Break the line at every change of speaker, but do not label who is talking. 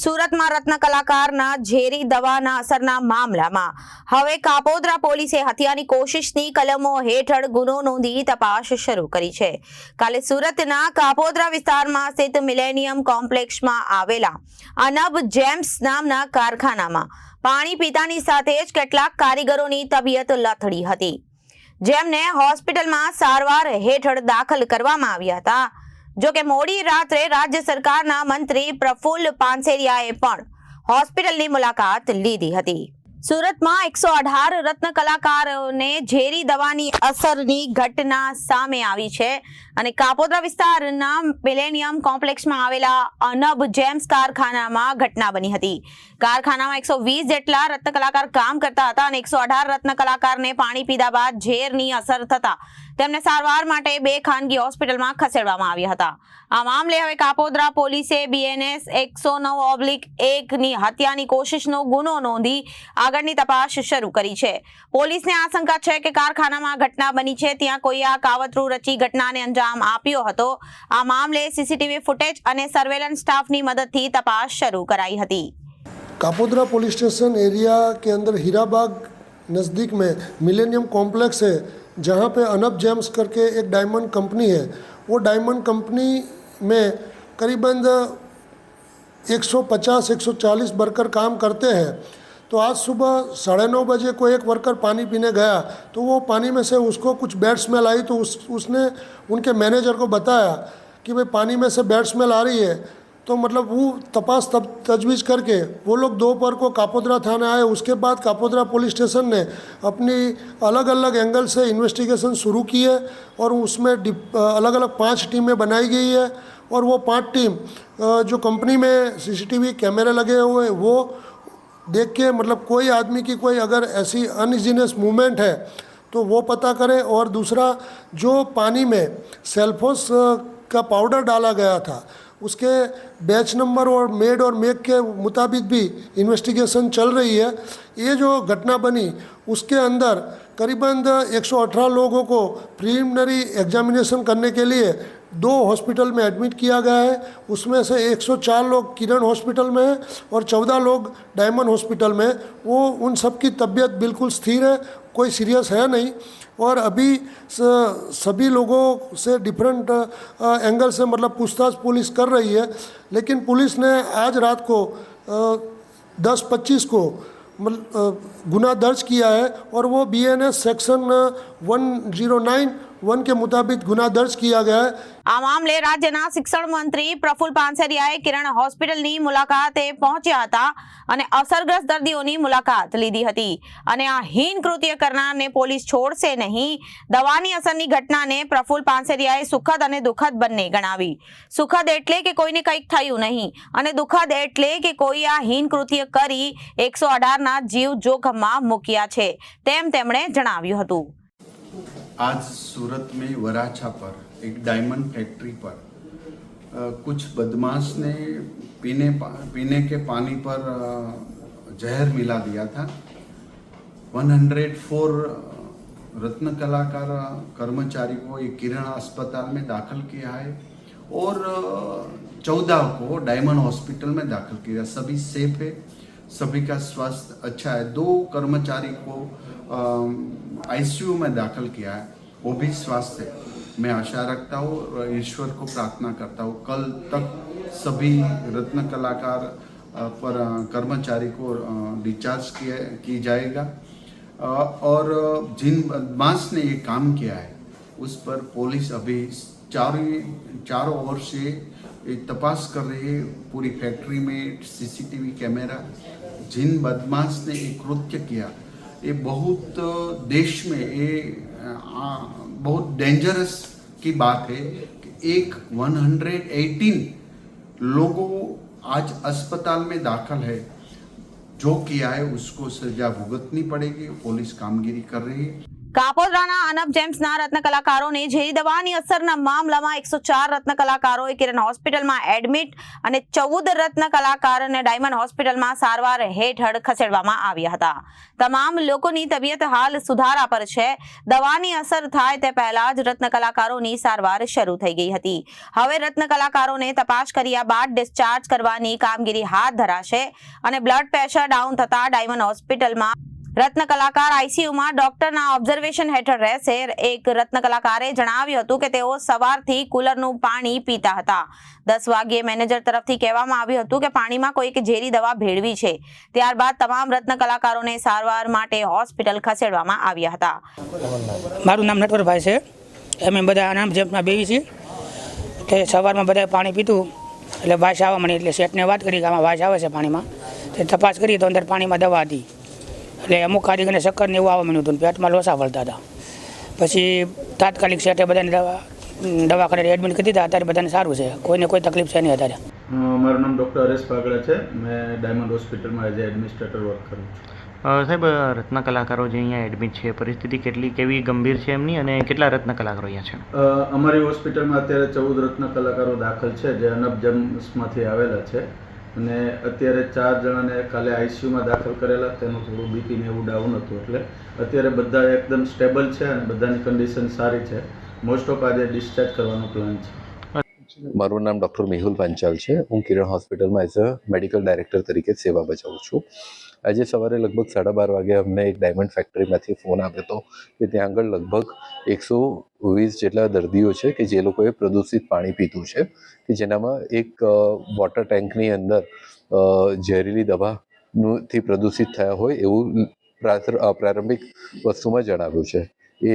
સુરતમાં રત્ન કલાકારના ઝેરી દવાના અસરના મામલામાં. હવે કાપોદ્રા પોલીસે હત્યાની કોશિશની કલમો હેઠળ ગુનો નોંધી તપાસ શરૂ કરી છે. કાલે સુરતના કાપોદ્રા વિસ્તારમાં સ્થિત મિલેનિયમ કોમ્પ્લેક્ષમાં આવેલા અનબ જેમ્સ નામના કારખાનામાં પાણી પીતાની સાથે જ કેટલાક કારીગરોની તબિયત લથડી હતી. જેમને હોસ્પિટલમાં સારવાર હેઠળ દાખલ કરવામાં આવ્યા હતા. જો કે મોડી રાત્રે રાજ્ય સરકારના મંત્રી પ્રફુલ્લ પાનસેરિયાએ પણ હોસ્પિટલની મુલાકાત લીધી હતી. સુરતમાં એકસો અઢાર રત્ન કલાકારોને ઝેરી દવાની અસરની ઘટના સામે આવી છે અને કાપોદ્રા વિસ્તારના મિલેનિયમ કોમ્પ્લેક્સમાં આવેલા અનબ જેમ્સ કારખાનામાં ઘટના બની હતી. કારખાનામાં એકસો વીસ જેટલા રત્ન કલાકાર કામ કરતા હતા અને એકસો અઢાર રત્ન કલાકારને પાણી પીધા બાદ ઝેરની અસર થતા તેમને સારવાર માટે બે ખાનગી હોસ્પિટલમાં ખસેડવામાં આવ્યા હતા. આ મામલે હવે કાપોદ્રા પોલીસે બીએનએસ એકસો નવ ઓબ્લિક એકની હત્યાની કોશિશનો ગુનો નોંધી આગળની તપાસ શરૂ કરી છે. પોલીસને આશંકા છે કે કારખાનામાં ઘટના બની છે, ત્યાં કોઈ આ કાવતરું રચી ઘટનાને અંજામ આપ્યો હતો. આ મામલે સીસીટીવી ફૂટેજ અને સર્વેલન્સ સ્ટાફની મદદથી તપાસ શરૂ કરાઈ હતી.
कापोद्रा पुलिस स्टेशन एरिया के अंदर हीराबाग नज़दीक में मिलेनियम कॉम्प्लेक्स है, जहाँ पे अनब जेम्स करके एक डायमंड कंपनी है। वो डायमंड कंपनी में करीबन 150 140 वर्कर काम करते हैं। तो आज सुबह साढ़े नौ बजे को एक वर्कर पानी पीने गया तो वो पानी में से उसको कुछ बैड स्मेल आई तो उस, उसने उनके मैनेजर को बताया कि भाई पानी में से बैड स्मेल आ रही है। तो मतलब वो तपास तब तजवीज़ करके वो लोग दोपहर को कापोद्रा थाने आए। उसके बाद कापोद्रा पुलिस स्टेशन ने अपनी अलग अलग एंगल से इन्वेस्टिगेशन शुरू की है और उसमें अलग अलग पाँच टीमें बनाई गई है और वो पाँच टीम जो कंपनी में सीसीटीवी कैमरे लगे हुए हैं, वो देख के मतलब कोई आदमी की कोई अगर ऐसी अनइजीनेस मूवमेंट है तो वो पता करें। और दूसरा, जो पानी में सेल्फोस का पाउडर डाला गया था उसके बैच नंबर और मेड और मेक के मुताबिक भी इन्वेस्टिगेशन चल रही है। ये जो घटना बनी, उसके अंदर करीबन 118 लोगों को प्रीलिमिनरी एग्जामिनेशन करने के लिए दो हॉस्पिटल में एडमिट किया गया है। उसमें से 104 लोग किरण हॉस्पिटल में हैं और 14 लोग डायमंड हॉस्पिटल में वो, उन सब की तबीयत बिल्कुल स्थिर है, कोई सीरियस है नहीं। और अभी सभी लोगों से डिफरेंट एंगल से मतलब पूछताछ पुलिस कर रही है। लेकिन पुलिस ने आज रात को दस पच्चीस को गुना दर्ज किया है और वो B N S section one zero nine one के मुताबिक गुना दर्ज किया गया है
આ મામલે રાજ્યના શિક્ષણ મંત્રી પ્રફુલ પાનસેરિયાએ કિરણ હોસ્પિટલની મુલાકાતે પહોંચ્યા હતા અને અસરગ્રસ્ત દર્દીઓની મુલાકાત લીધી હતી અને આ હીન કૃત્ય કરનારને પોલીસ છોડશે નહીં દવાની અસરની ઘટનાને પ્રફુલ પાનસેરિયાએ સુખદ અને દુઃખદ બંને ગણાવી સુખદ એટલે કે કોઈને કંઈક થયું નહીં અને દુઃખદ એટલે કે કોઈ આ હીન કૃત્ય કરી એકસો અઢારના જીવ જોખમમાં મૂક્યા છે તેમ તેમણે જણાવ્યું હતું
आज सूरत में वराछा पर, एक डायमंड फैक्ट्री पर कुछ बदमाश ने पीने पीने के पानी पर जहर मिला दिया था। 104 रत्न कलाकार कर्मचारी को एक किरण अस्पताल में दाखिल किया है और चौदह को डायमंड हॉस्पिटल में दाखिल किया। सभी सेफ़ है। सभी का स्वास्थ्य अच्छा है। दो कर्मचारी को आईसीयू में दाखिल किया है, वो भी स्वास्थ्य मैं आशा रखता हूँ और ईश्वर को प्रार्थना करता हूँ। कल तक सभी रत्न कलाकार पर कर्मचारी को डिस्चार्ज किया, की जाएगा। और, जिन बदमाश ने ये काम किया है, उस पर पुलिस अभी चारों चारों ओर से तपास कर रही है पूरी फैक्ट्री में सीसीटीवी कैमरा। जिन बदमाश ने ये कृत्य किया, ये बहुत देश में ये बहुत डेंजरस की बात है कि एक 118 लोगों आज अस्पताल में दाखिल है। जो किया है उसको सजा भुगतनी पड़ेगी, पुलिस कामगिरी कर रही है।
કાપોદ્રાના અનબ જેમ્સના રત્ન કલાકારોને ઝેરી દવાની અસરના મામલામાં એકસો ચાર રત્ન કલાકારોએ કિરણ હોસ્પિટલમાં એડમિટ અને ચૌદ રત્ન કલાકારોને ડાયમંડ હોસ્પિટલમાં સારવાર હેઠળ ખસેડવામાં આવ્યા હતા. તમામ લોકોની તબિયત હાલ સુધારા પર છે. દવાની અસર થાય તે પહેલા જ રત્ન કલાકારોની સારવાર શરૂ થઈ ગઈ હતી. હવે રત્ન કલાકારોને તપાસ કર્યા બાદ ડિસ્ચાર્જ કરવાની કામગીરી હાથ ધરાશે અને બ્લડ પ્રેશર ડાઉન થતા ડાયમંડ હોસ્પિટલમાં રત્ન કલાકાર આઈસીયુમાં ડોક્ટરના ઓબ્ઝર્વેશન હેઠળ રહેશે. એક રત્ન કલાકારે જણાવ્યું હતું કે તેઓ સવારથી કુલરનું પાણી પીતા હતા. દસ વાગ્યે મેનેજર તરફથી કહેવામાં આવ્યું હતું કે પાણીમાં કોઈક ઝેરી દવા ભેળવી છે. ત્યારબાદ તમામ રત્ન કલાકારોને સારવાર માટે હોસ્પિટલ ખસેડવામાં આવ્યા હતા.
મારું નામ નટવરભાઈ છે. અમે બધા આનામ જેમના બેવી છીએ. તે સવારમાં બધા પાણી પીતું એટલે વાસ આવવા મળી એટલે શેઠને વાત કરી કે આમાં વાસ આવે છે પાણીમાં. તે તપાસ કરી તો અંદર પાણીમાં દવા હતી. એટલે અમુક કારીગરને ચક્કર ને એવું આવવા મળ્યું હતું પેટમાં લોસા વળતા હતા. પછી તાત્કાલિક શેઠે બધાને દવા દવાખાને એડમિટ કરી દીધા. અત્યારે બધાને સારું છે. કોઈને કોઈ તકલીફ છે નહીં અત્યારે.
મારું નામ ડૉક્ટર હરેશ પાગડા છે. મેં ડાયમંડ હોસ્પિટલમાં એઝ એડમિનિસ્ટ્રેટર વર્ક કરું છું.
સાહેબ રત્ન કલાકારો જે અહીંયા એડમિટ છે પરિસ્થિતિ કેટલી કેવી ગંભીર છે એમની અને કેટલા રત્ન કલાકારો અહીંયા છે?
અમારી હોસ્પિટલમાં અત્યારે ચૌદ રત્ન કલાકારો દાખલ છે જે અનબ જમ્સમાંથી આવેલા છે. અને અત્યારે ચાર જણાને કાલે આઈસીયુમાં દાખલ કરેલા, તેનું થોડું બીપીને એવું ડાઉન હતું એટલે અત્યારે બધા એકદમ સ્ટેબલ છે અને બધાની કન્ડિશન સારી છે. મોસ્ટ ઓફ આજે ડિસ્ચાર્જ કરવાનો પ્લાન છે.
મારું નામ ડૉક્ટર મેહુલ પાંચાલ છે. હું કિરણ હોસ્પિટલમાં એઝ અ મેડિકલ ડાયરેક્ટર તરીકે સેવા બજાવું છું. આજે સવારે લગભગ સાડા બાર વાગે અમને એક ડાયમંડ ફેક્ટરીમાંથી ફોન આવ્યો હતો કે ત્યાં આગળ લગભગ એકસો વીસ જેટલા દર્દીઓ છે કે જે લોકોએ પ્રદૂષિત પાણી પીધું છે કે જેનામાં એક વોટર ટેન્કની અંદર ઝેરીલી દવાનુંથી પ્રદૂષિત થયા હોય એવું પ્રારંભિક વસ્તુમાં જણાવ્યું છે. એ